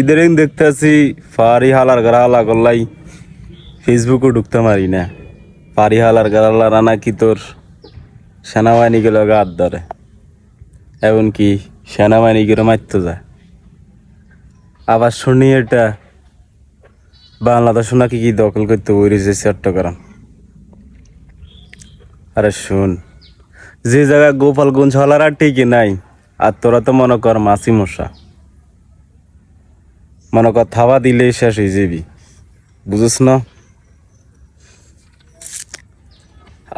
ইদারিং দেখতে আছি ফারি হালার গারা হালা করলাই ফেসবুকও ঢুকতে পারি না। ফারি হালার গারা হালারা নাকি তোর? সেনাবাহিনী গুলো হাত ধরে। এমনকি সেনাবাহিনী গুলো মারতে যায়? আবার শুনি এটা বাংলাদেশ নাকি কি দখল করতে বইরেছে চট্টগ্রাম। আরে শুন, যে জায়গায় গোপালগঞ্জ হলার আর ঠিকই নাই, আর তোরা তো মনে কর মাসি মশা। মনে কর থাবা দিলেই শেষ হয়ে যাবি। বুঝিস না?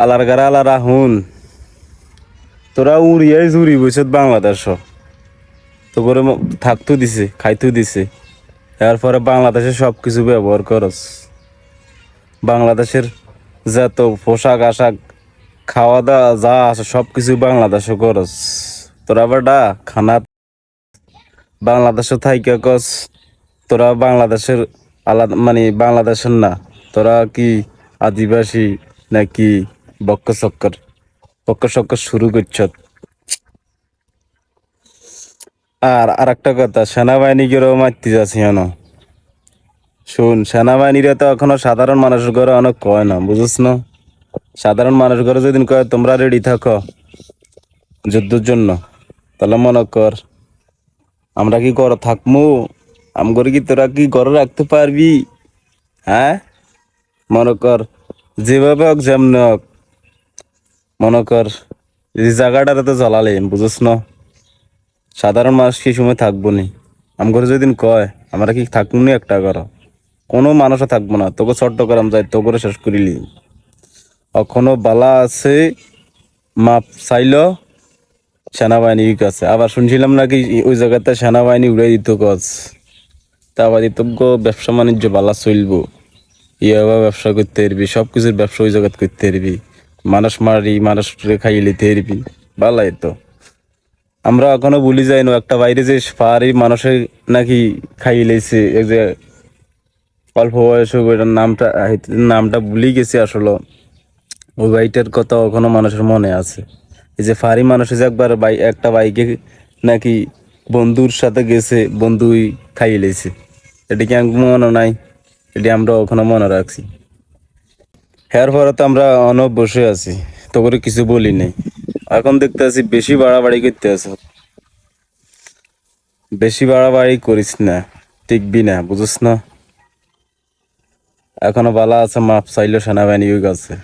আলার গারা আলারা হুন। তোরা উড়িয়াই জুড়ি বসে বাংলাদেশ। তো করে থাকতো দিছে, খাইতো দিছে। এরপরে বাংলাদেশে সব কিছু ব্যবহার করস। বাংলাদেশের যত পোশাক আশাক খাওয়া দাওয়া যা আছে সব কিছু বাংলাদেশে করস। তোরা বেটা খানা বাংলাদেশে থাইকা কস তোরা বাংলাদেশের আলাদা মানে বাংলাদেশের না, তোরা কি আদিবাসী নাকি বক্ক চক্কর বক্ক চক্কর শুরু করছ। আর আর একটা কথা, সেনাবাহিনীকেও মারতে যাচ্ছি কেন? শুন, সেনাবাহিনীরা তো এখনও সাধারণ মানুষের ঘরে অনেক কয় না, বুঝিস না? সাধারণ মানুষ ঘরে যেদিন কয়, তোমরা রেডি থাকো যুদ্ধের জন্য। তাহলে মনে কর, আমরা কি ঘরে থাকমু? আমগরে কি তোরা কি ঘরে রাখতে পারবি? হ্যাঁ? মনে কর, যেভাবে হোক যেমনি হোক। মনে কর, এই জায়গাটারে তো জ্বালালে বুঝিস না? সাধারণ মানুষ কি সময় থাকব নি? আমগরে যেদিন কয়, আমরা কি থাকব নি একটা ঘর? কোনো মানুষও থাকব না, তোকে চট্টগ্রাম যাই তো করে শেষ করিলি। এখনও বালা আছে, মাপ চাইল সেনাবাহিনী কাছে। আবার শুনছিলাম নাকি ওই জায়গাতে সেনাবাহিনী উড়ে দিত গছ। তা আবার ব্যবসা বাণিজ্য বালা চলবো ইয়াবা ব্যবসা করতে পারবি সব কিছুর ব্যবসা ওই জায়গাত করতে পারবি মানুষ মারি মানুষ খাইয়ে লিতে পারবি বালাই তো আমরা এখনও ভুলি যাই না, একটা বাইরে যে পাহাড়ি মানুষের নাকি খাইয়ে লেছে এই যে অল্প বয়স ওইটার নামটা নামটা ভুলি গেছি আসলে। ওই বাইকটার কথা এখনও মানুষের মনে আছে। এই যে ফারি মানুষ যে একবার বাই একটা বাইকে নাকি বন্ধুর সাথে গেছে, বন্ধুই খাইয়ে লেছে এটা কি মনে নাই এটি আমরা ওখানে মনে রাখছি। হ্যার পরে তো আমরা অনব বসে আছি তো করে কিছু বলি নাই। এখন দেখতে আছি বেশি বাড়াবাড়ি করতে আছে। বেশি বাড়াবাড়ি করিস না, টিকবি না, বুঝিস না? এখনও বালা আছে, মাপ চাইলো সেনাবাহিনী আছে।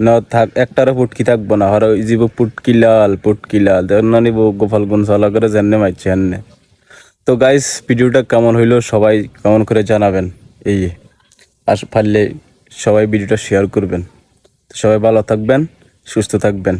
না, থাক, একটারও পুটকি থাকব না হর জীব পুটকি লাল পুটকি লাল না নিব গোপাল গুন সালা করে জানে মারছে এনে তো গাইস ভিডিওটা কেমন হইল সবাই কেমন করে জানাবেন। এই আস পারলে সবাই ভিডিওটা শেয়ার করবেন। তো সবাই ভালো থাকবেন, সুস্থ থাকবেন।